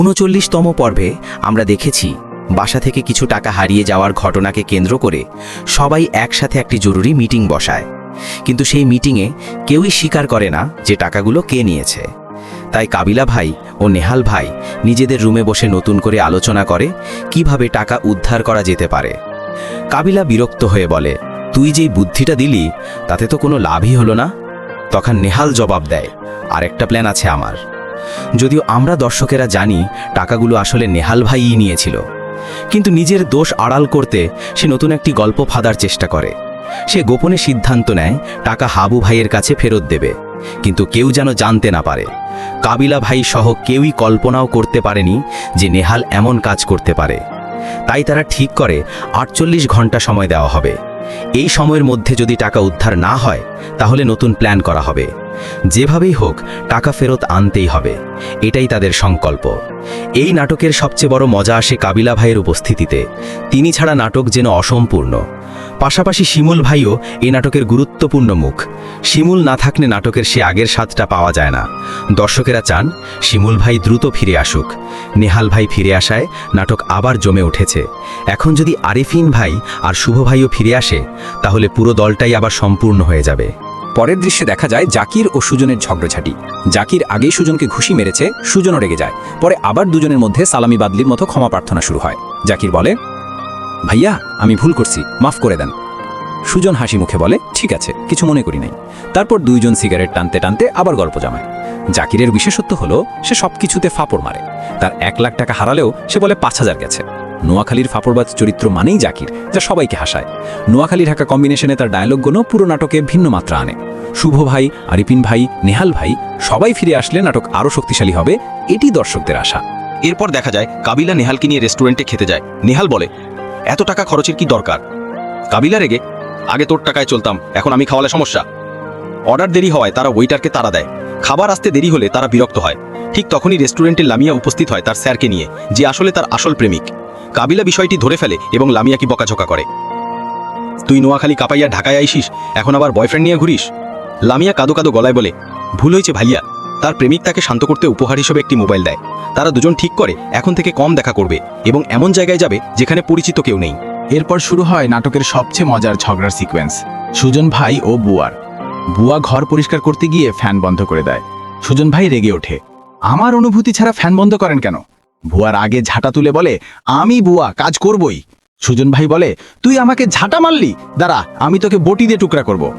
উনচল্লিশতম পর্বে আমরা দেখেছি, বাসা থেকে কিছু টাকা হারিয়ে যাওয়ার ঘটনাকে কেন্দ্র করে সবাই একসাথে একটি জরুরি মিটিং বসায়। কিন্তু সেই মিটিংয়ে কেউই স্বীকার করে না যে টাকাগুলো কে নিয়েছে। তাই কাবিলা ভাই ও নেহাল ভাই নিজেদের রুমে বসে নতুন করে আলোচনা করে কীভাবে টাকা উদ্ধার করা যেতে পারে। কাবিলা বিরক্ত হয়ে বলে, তুই যেই বুদ্ধিটা দিলি, তাতে তো কোনো লাভই হলো না? তখন নেহাল জবাব দেয়, আরেকটা প্ল্যান আছে আমার। যদিও আমরা দর্শকেরা জানি টাকাগুলো আসলে নেহাল ভাইই নিয়েছিল। কিন্তু নিজের দোষ আড়াল করতে সে নতুন একটি গল্প ফাদার চেষ্টা করে। সে গোপনে সিদ্ধান্ত নেয়, টাকা হাবু ভাইয়ের কাছে ফেরত দেবে। কিন্তু কেউ যেন জানতে না পারে। কাবিলা ভাই সহ কেউই কল্পনাও করতে পারেনি যে নেহাল এমন কাজ করতে পারে। তাই তারা ঠিক করে, আটচল্লিশ ঘণ্টা সময় দেওয়া হবে। এই সময়ের মধ্যে যদি টাকা উদ্ধার না হয়, তাহলে নতুন প্ল্যান করা হবে। যেভাবেই হোক, টাকা ফেরত আনতেই হবে। এটাই তাদের সংকল্প। এই নাটকের সবচেয়ে বড় মজা আসে কাবিলা ভাইয়ের উপস্থিতিতে। তিনি ছাড়া নাটক যেন অসম্পূর্ণ। পাশাপাশি শিমুল ভাইও এই নাটকের গুরুত্বপূর্ণ মুখ। শিমুল না থাকলে নাটকের সে আগের স্বাদটা পাওয়া যায় না। দর্শকেরা চান শিমুল ভাই দ্রুত ফিরে আসুক। নেহাল ভাই ফিরে আসায় নাটক আবার জমে উঠেছে। এখন যদি আরিফিন ভাই আর শুভ ভাইও ফিরে আসে, তাহলে পুরো দলটাই আবার সম্পূর্ণ হয়ে যাবে। পরের দৃশ্যে দেখা যায় জাকির ও সুজনের ঝগড়াঝাটি। জাকির আগেই সুজনকে ঘুষি মেরেছে, সুজনও রেগে যায়। পরে আবার দুজনের মধ্যে সালামি বাদলির মতো ক্ষমা প্রার্থনা শুরু হয়। জাকির বলে, ভাইয়া, আমি ভুল করছি, মাফ করে দেন। সুজন হাসি মুখে বলে, ঠিক আছে, কিছু মনে করি নাই। তারপর দুইজন সিগারেট টানতে টানতে আবার গল্প জমায়। জাকিরের বিশেষত্ব হলো, সে সবকিছুতে ফাপড় মারে। তার এক লাখ টাকা হারালেও সে বলে পাঁচ হাজার গেছে। নোয়াখালীর ফাপড়বাজ চরিত্র মানেই জাকির, যা সবাইকে হাসায়। নোয়াখালী ঢাকা কম্বিনেশনে তার ডায়লগগুলো পুরো নাটকে ভিন্ন মাত্রা আনে। শুভ ভাই আরিপিন ভাই, নেহাল ভাই, সবাই ফিরে আসলে নাটক আরও শক্তিশালী হবে, এটি দর্শকদের আশা। এরপর দেখা যায়, কাবিলা নেহালকে নিয়ে রেস্টুরেন্টে খেতে যায়। নেহাল বলে, এত টাকা খরচের কি দরকার? কাবিলা রেগে, আগে তোর টাকায় চলতাম, এখন আমি খাওয়ালে সমস্যা। অর্ডার দেরি হওয়ায় তারা ওয়েটারকে তারা দেয়। খাবার আসতে দেরি হলে তারা বিরক্ত হয়। ঠিক তখনই রেস্টুরেন্টে লামিয়া উপস্থিত হয় তার স্যারকে নিয়ে, যে আসলে তার আসল প্রেমিক। কাবিলা বিষয়টি ধরে ফেলে এবং লামিয়াকে বকাঝোকা করে। তুই নোয়াখালী কাপাইয়া ঢাকায় আইসিস, এখন আবার বয়ফ্রেন্ড নিয়ে ঘুরিস? লামিয়া কাদো কাদো গলায় বলে, ভুল হয়েছে ভাইয়া। তার প্রেমিক তাকে শান্ত করতে উপহার হিসেবে একটি মোবাইল দেয়। তারা দুজন ঠিক করে, এখন থেকে কম দেখা করবে এবং এমন জায়গায় যাবে যেখানে পরিচিত কেউ নেই। এরপর শুরু হয় নাটকের সবচেয়ে মজার ঝগড়ার সিকোয়েন্স। সুজন ভাই ও বুয়ার। বুয়া ঘর পরিষ্কার করতে গিয়ে ফ্যান বন্ধ করে দেয়। সুজন ভাই রেগে ওঠে। আমার অনুভূতি ছাড়া ফ্যান বন্ধ করেন কেন? ভুয়ার আগে ঝাঁটা তুলে বলে, আমি বুয়া, কাজ করবই। সুজন ভাই বলে, তুই আমাকে ঝাঁটা মারলি? দাঁড়া, আমি তোকে বটি দিয়ে টুকরা করব।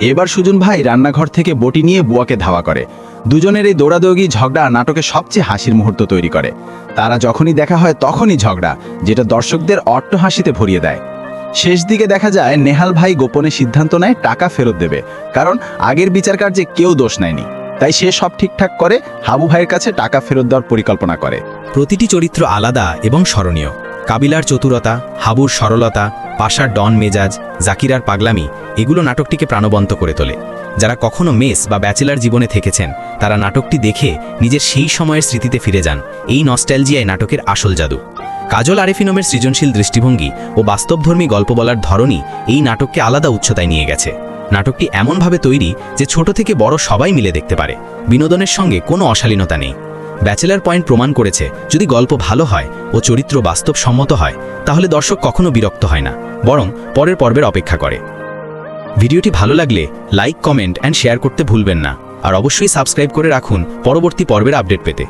এবার সুজন ভাই রান্নাঘর থেকে বটি নিয়ে বুয়াকে ধাওয়া করে। দুজনের এই দৌড়াদৌড়ি, ঝগড়া নাটকে সবচেয়ে হাসির মুহূর্ত তৈরি করে। তারা যখনই দেখা হয় তখনই ঝগড়া, যেটা দর্শকদের অট্ট হাসিতে ভরিয়ে দেয়। শেষ দিকে দেখা যায়, নেহাল ভাই গোপনে সিদ্ধান্ত নেয়, টাকা ফেরত দেবে। কারণ আগের বিচার কার্যে কেউ দোষ নেয়নি। তাই সে সব ঠিকঠাক করে হাবু ভাইয়ের কাছে টাকা ফেরত দেওয়ার পরিকল্পনা করে। প্রতিটি চরিত্র আলাদা এবং স্মরণীয়। কাবিলার চতুরতা, হাবুর সরলতা, পাশার ডন মেজাজ, জাকিরার পাগলামি, এগুলো নাটকটিকে প্রাণবন্ত করে তোলে। যারা কখনো মেস বা ব্যাচেলার জীবনে থেকেছেন, তারা নাটকটি দেখে নিজের সেই সময়ের স্মৃতিতে ফিরে যান। এই নস্টালজিয়ায় নাটকের আসল জাদু। কাজল আরেফিনমের সৃজনশীল দৃষ্টিভঙ্গি ও বাস্তবধর্মী গল্প বলার ধরনই এই নাটককে আলাদা উচ্চতায় নিয়ে গেছে। নাটকটি এমনভাবে তৈরি যে ছোট থেকে বড় সবাই মিলে দেখতে পারে। বিনোদনের সঙ্গে কোনো অশালীনতা নেই। ব্যাচেলার পয়েন্ট প্রমাণ করেছে, যদি গল্প ভালো হয় ও চরিত্র বাস্তবসম্মত হয়, তাহলে দর্শক কখনো বিরক্ত হয় না, বরং পরের পর্বের অপেক্ষা করে। ভিডিওটি ভালো লাগলে লাইক, কমেন্ট অ্যান্ড শেয়ার করতে ভুলবেন না। আর অবশ্যই সাবস্ক্রাইব করে রাখুন পরবর্তী পর্বের আপডেট পেতে।